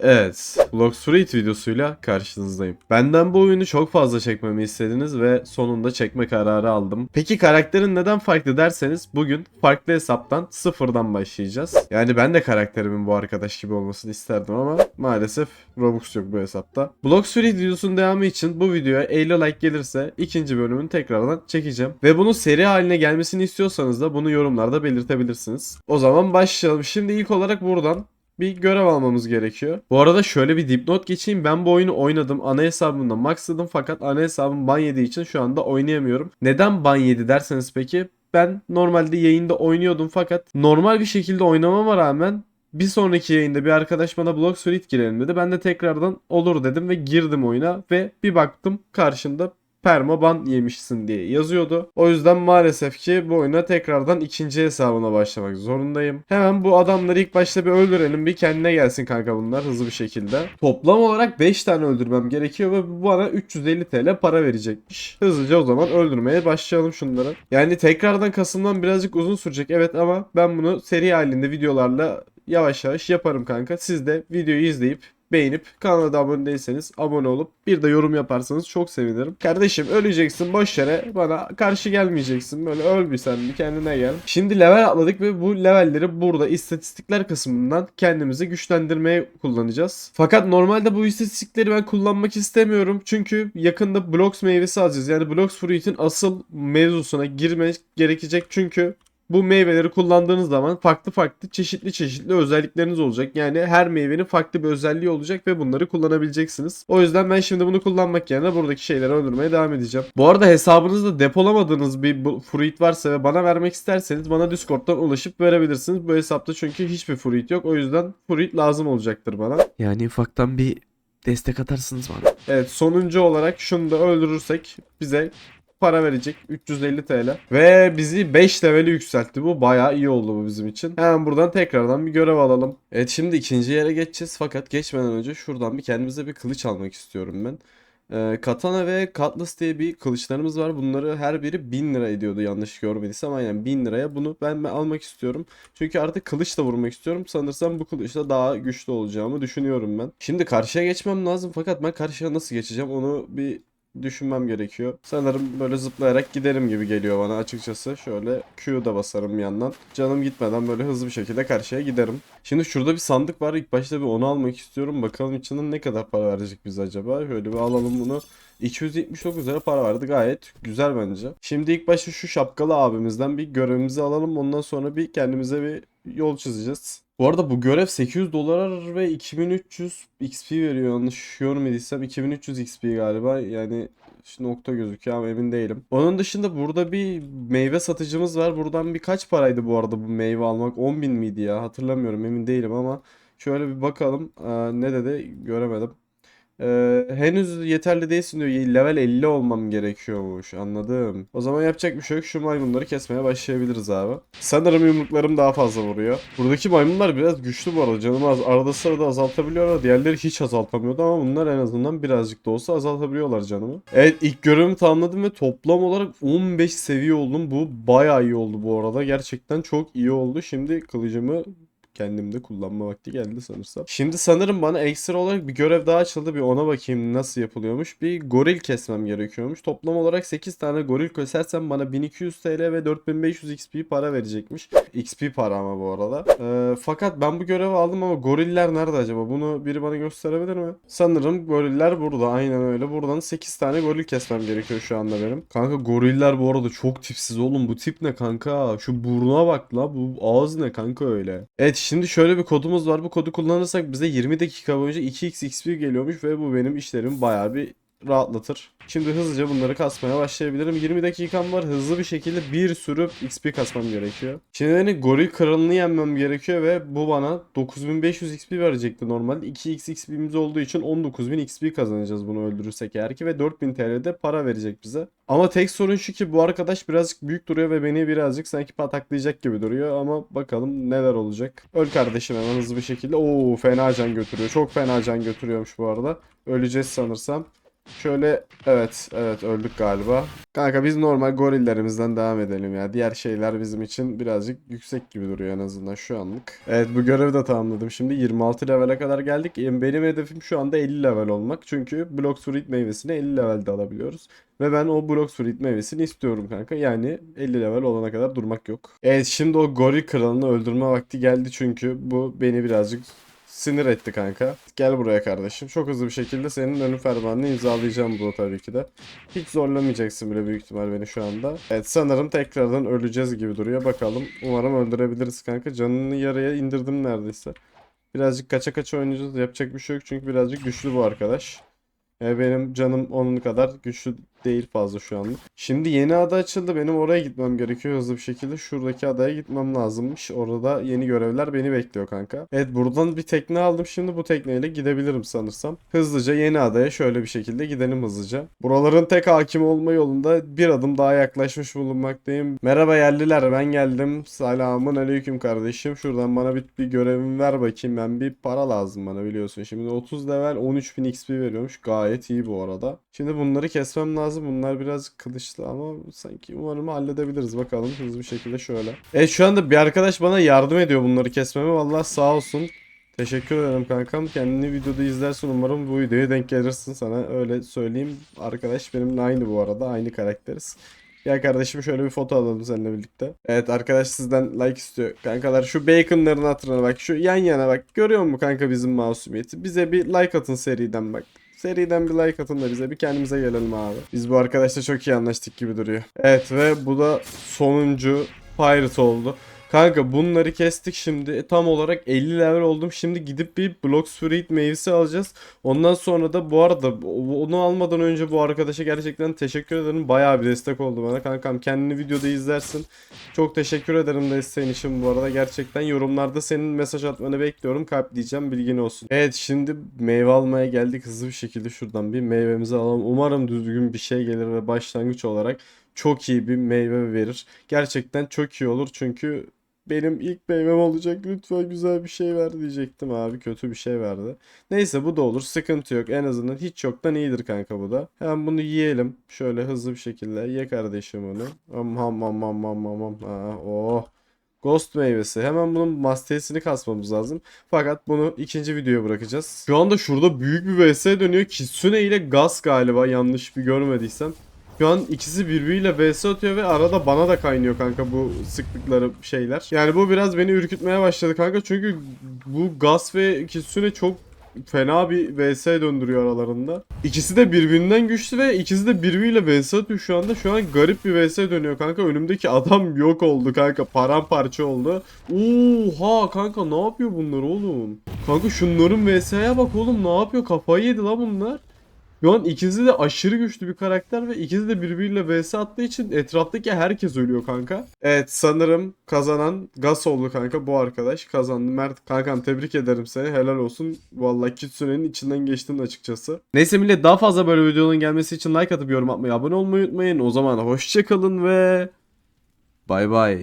Evet, Blox Fruit videosuyla karşınızdayım. Benden bu oyunu çok fazla çekmemi istediniz ve sonunda çekme kararı aldım. Peki karakterin neden farklı derseniz bugün farklı hesaptan sıfırdan başlayacağız. Yani ben de karakterimin bu arkadaş gibi olmasını isterdim ama maalesef Robux yok bu hesapta. Blox Fruit videosunun devamı için bu videoya 50 like gelirse ikinci bölümünü tekrardan çekeceğim. Ve bunun seri haline gelmesini istiyorsanız da bunu yorumlarda belirtebilirsiniz. O zaman başlayalım. Şimdi ilk olarak buradan bir görev almamız gerekiyor. Bu arada şöyle bir dipnot geçeyim. Ben bu oyunu oynadım. Ana hesabımda maxladım fakat ana hesabım ban yediği için şu anda oynayamıyorum. Neden ban yedi derseniz peki ben normalde yayında oynuyordum fakat normal bir şekilde oynamama rağmen bir sonraki yayında bir arkadaş bana Block Solid girelim dedi. Ben de tekrardan olur dedim ve girdim oyuna ve bir baktım karşımda perma ban yemişsin diye yazıyordu. O yüzden maalesef ki bu oyuna tekrardan ikinci hesabına başlamak zorundayım. Hemen bu adamları ilk başta bir öldürelim. Bir kendine gelsin kanka bunlar hızlı bir şekilde. Toplam olarak 5 tane öldürmem gerekiyor ve bu bana 350 TL para verecekmiş. Hızlıca o zaman öldürmeye başlayalım şunları. Yani tekrardan kasımdan birazcık uzun sürecek evet ama ben bunu seri halinde videolarla yavaş yavaş yaparım kanka. Siz de videoyu izleyip beğenip kanala da abone değilseniz abone olup bir de yorum yaparsanız çok sevinirim. Kardeşim öleceksin boş yere bana karşı gelmeyeceksin. Böyle öl bir sen kendine gel. Şimdi level atladık ve bu levelleri burada istatistikler kısmından kendimizi güçlendirmeye kullanacağız. Fakat normalde bu istatistikleri ben kullanmak istemiyorum. Çünkü yakında Blocks meyvesi alacağız. Yani Blocks Fruit'in asıl mevzusuna girmek gerekecek. Çünkü bu meyveleri kullandığınız zaman farklı farklı çeşitli çeşitli özellikleriniz olacak. Yani her meyvenin farklı bir özelliği olacak ve bunları kullanabileceksiniz. O yüzden ben şimdi bunu kullanmak yerine buradaki şeyleri öldürmeye devam edeceğim. Bu arada hesabınızda depolamadığınız bir fruit varsa ve bana vermek isterseniz bana Discord'dan ulaşıp verebilirsiniz. Bu hesapta çünkü hiçbir fruit yok. O yüzden fruit lazım olacaktır bana. Yani ufaktan bir destek atarsınız bana. Evet sonuncu olarak şunu da öldürürsek bize para verecek 350 TL ve bizi 5 leveli yükseltti bu bayağı iyi oldu bu bizim için hemen buradan tekrardan bir görev alalım evet şimdi ikinci yere geçeceğiz fakat geçmeden önce şuradan bir kendimize bir kılıç almak istiyorum ben ee, Katana ve Cutlass diye bir kılıçlarımız var. Bunları her biri 1000 lira ediyordu yanlış görmediysem. Aynen 1000 liraya bunu ben almak istiyorum. Çünkü artık kılıçla vurmak istiyorum. Sanırsam bu kılıçla daha güçlü olacağımı düşünüyorum ben. Şimdi karşıya geçmem lazım fakat ben karşıya nasıl geçeceğim onu bir düşünmem gerekiyor. Sanırım böyle zıplayarak giderim gibi geliyor bana açıkçası. Şöyle Q'da da basarım yandan. Canım gitmeden böyle hızlı bir şekilde karşıya giderim. Şimdi şurada bir sandık var. İlk başta bir onu almak istiyorum. Bakalım içinden ne kadar para verecek bize acaba. Şöyle bir alalım bunu. 279 lira para verdi. Gayet güzel bence. Şimdi ilk başta şu şapkalı abimizden bir görevimizi alalım. Ondan sonra bir kendimize bir yol çizeceğiz. Bu arada bu görev 800 dolar ve 2300 XP veriyor yanlış görmediysem 2300 XP galiba yani nokta gözüküyor ama emin değilim. Onun dışında burada bir meyve satıcımız var. Buradan birkaç paraydı bu arada bu meyve almak 10.000 miydi ya hatırlamıyorum emin değilim ama şöyle bir bakalım Aa, ne dedi göremedim. Ee, henüz yeterli değilsin diyor. Level 50 olmam gerekiyormuş. Anladım. O zaman yapacak bir şey yok. Şu maymunları kesmeye başlayabiliriz abi. Sanırım yumruklarım daha fazla vuruyor. Buradaki maymunlar biraz güçlü bu arada. Canımı az, arada sırada azaltabiliyorlar. Diğerleri hiç azaltamıyordu ama bunlar en azından birazcık da olsa azaltabiliyorlar canımı. Evet ilk görevimi tamamladım ve toplam olarak 15 seviye oldum. Bu bayağı iyi oldu bu arada. Gerçekten çok iyi oldu. Şimdi kılıcımı kendimde kullanma vakti geldi sanırsam. Şimdi sanırım bana ekstra olarak bir görev daha açıldı. Bir ona bakayım nasıl yapılıyormuş. Bir goril kesmem gerekiyormuş. Toplam olarak 8 tane goril kesersem bana 1200 TL ve 4500 XP para verecekmiş. XP para ama bu arada. Ee, fakat ben bu görevi aldım ama goriller nerede acaba? Bunu biri bana gösterebilir mi? Sanırım goriller burada. Aynen öyle. Buradan 8 tane goril kesmem gerekiyor şu anda benim. Kanka goriller bu arada çok tipsiz oğlum. Bu tip ne kanka? Şu buruna bak la. Bu ağız ne kanka öyle? Evet şimdi şöyle bir kodumuz var. Bu kodu kullanırsak bize 20 dakika boyunca 2x XP geliyormuş ve bu benim işlerimi bayağı bir rahatlatır. Şimdi hızlıca bunları kasmaya başlayabilirim. 20 dakikam var. Hızlı bir şekilde bir sürü XP kasmam gerekiyor. Şimdi benim goril kralını yenmem gerekiyor ve bu bana 9500 XP verecekti normalde. 2x XP'miz olduğu için 19000 XP kazanacağız bunu öldürürsek eğer ki ve 4000 TL de para verecek bize. Ama tek sorun şu ki bu arkadaş birazcık büyük duruyor ve beni birazcık sanki pataklayacak gibi duruyor ama bakalım neler olacak. Öl kardeşim hemen hızlı bir şekilde. Oo fena can götürüyor. Çok fena can götürüyormuş bu arada. Öleceğiz sanırsam. Şöyle evet evet öldük galiba. Kanka biz normal gorillerimizden devam edelim ya. Diğer şeyler bizim için birazcık yüksek gibi duruyor en azından şu anlık. Evet bu görevi de tamamladım. Şimdi 26 levele kadar geldik. Benim hedefim şu anda 50 level olmak. Çünkü Blox Fruit meyvesini 50 levelde alabiliyoruz. Ve ben o Blox Fruit meyvesini istiyorum kanka. Yani 50 level olana kadar durmak yok. Evet şimdi o goril kralını öldürme vakti geldi çünkü bu beni birazcık sinir etti kanka. Gel buraya kardeşim. Çok hızlı bir şekilde senin ölüm fermanını imzalayacağım bu tabii ki de. Hiç zorlamayacaksın bile büyük ihtimal beni şu anda. Evet sanırım tekrardan öleceğiz gibi duruyor. Bakalım. Umarım öldürebiliriz kanka. Canını yarıya indirdim neredeyse. Birazcık kaça kaça oynayacağız. Yapacak bir şey yok çünkü birazcık güçlü bu arkadaş. E, benim canım onun kadar güçlü değil fazla şu anlık. Şimdi yeni ada açıldı. Benim oraya gitmem gerekiyor hızlı bir şekilde. Şuradaki adaya gitmem lazımmış. Orada yeni görevler beni bekliyor kanka. Evet buradan bir tekne aldım. Şimdi bu tekneyle gidebilirim sanırsam. Hızlıca yeni adaya şöyle bir şekilde gidelim hızlıca. Buraların tek hakim olma yolunda bir adım daha yaklaşmış bulunmaktayım. Merhaba yerliler ben geldim. Selamun aleyküm kardeşim. Şuradan bana bir, bir görevim ver bakayım. Ben bir para lazım bana biliyorsun. Şimdi 30 level 13.000 XP veriyormuş. Gayet iyi bu arada. Şimdi bunları kesmem lazım. Bunlar biraz kılıçlı ama sanki umarım halledebiliriz. Bakalım hızlı bir şekilde şöyle. Evet şu anda bir arkadaş bana yardım ediyor bunları kesmeme. Vallahi sağ olsun. Teşekkür ederim kankam. Kendini videoda izlersin. Umarım bu videoya denk gelirsin sana. Öyle söyleyeyim. Arkadaş benimle aynı bu arada. Aynı karakteriz. Gel kardeşim şöyle bir foto alalım seninle birlikte. Evet arkadaş sizden like istiyor. Kankalar şu baconların hatırına bak. Şu yan yana bak. Görüyor musun kanka bizim masumiyeti? Bize bir like atın seriden bak. Seriden bir like atın da bize bir kendimize gelelim abi. Biz bu arkadaşla çok iyi anlaştık gibi duruyor. Evet ve bu da sonuncu Pirate oldu. Kanka bunları kestik şimdi. E, Tam olarak 50 level oldum. Şimdi gidip bir Blox Fruit meyvesi alacağız. Ondan sonra da bu arada onu almadan önce bu arkadaşa gerçekten teşekkür ederim. Bayağı bir destek oldu bana. Kankam kendini videoda izlersin. Çok teşekkür ederim desteğin için bu arada. Gerçekten yorumlarda senin mesaj atmanı bekliyorum. Kalp diyeceğim bilgin olsun. Evet şimdi meyve almaya geldik. Hızlı bir şekilde şuradan bir meyvemizi alalım. Umarım düzgün bir şey gelir ve başlangıç olarak çok iyi bir meyve verir. Gerçekten çok iyi olur çünkü benim ilk meyvem olacak. Lütfen güzel bir şey ver diyecektim abi. Kötü bir şey verdi. Neyse bu da olur. Sıkıntı yok. En azından hiç yoktan iyidir kanka bu da. Hemen bunu yiyelim. Şöyle hızlı bir şekilde. Ye kardeşim onu. Am ham ham ham ham ham ham. Ha, oh. Ghost meyvesi. Hemen bunun masterisini kasmamız lazım. Fakat bunu ikinci videoya bırakacağız. Şu anda şurada büyük bir vs dönüyor. Kitsune ile Gas galiba yanlış bir görmediysem. Şu an ikisi birbiriyle vs atıyor ve arada bana da kaynıyor kanka bu sıktıkları şeyler. Yani bu biraz beni ürkütmeye başladı kanka çünkü bu Gas ve Kitsune çok fena bir vs döndürüyor aralarında. İkisi de birbirinden güçlü ve ikisi de birbiriyle vs atıyor şu anda. Şu an garip bir vs dönüyor kanka. Önümdeki adam yok oldu kanka. Paramparça oldu. Oha kanka ne yapıyor bunlar oğlum? Kanka şunların vs'ye bak oğlum ne yapıyor? Kafayı yedi la bunlar. Şu an ikisi de aşırı güçlü bir karakter ve ikisi de birbiriyle vs attığı için etraftaki herkes ölüyor kanka. Evet sanırım kazanan Gas oldu kanka bu arkadaş kazandı. Mert kankam tebrik ederim seni helal olsun. Vallahi Kitsune'nin içinden geçtin açıkçası. Neyse millet daha fazla böyle videonun gelmesi için like atıp yorum atmayı abone olmayı unutmayın. O zaman hoşçakalın ve bay bay.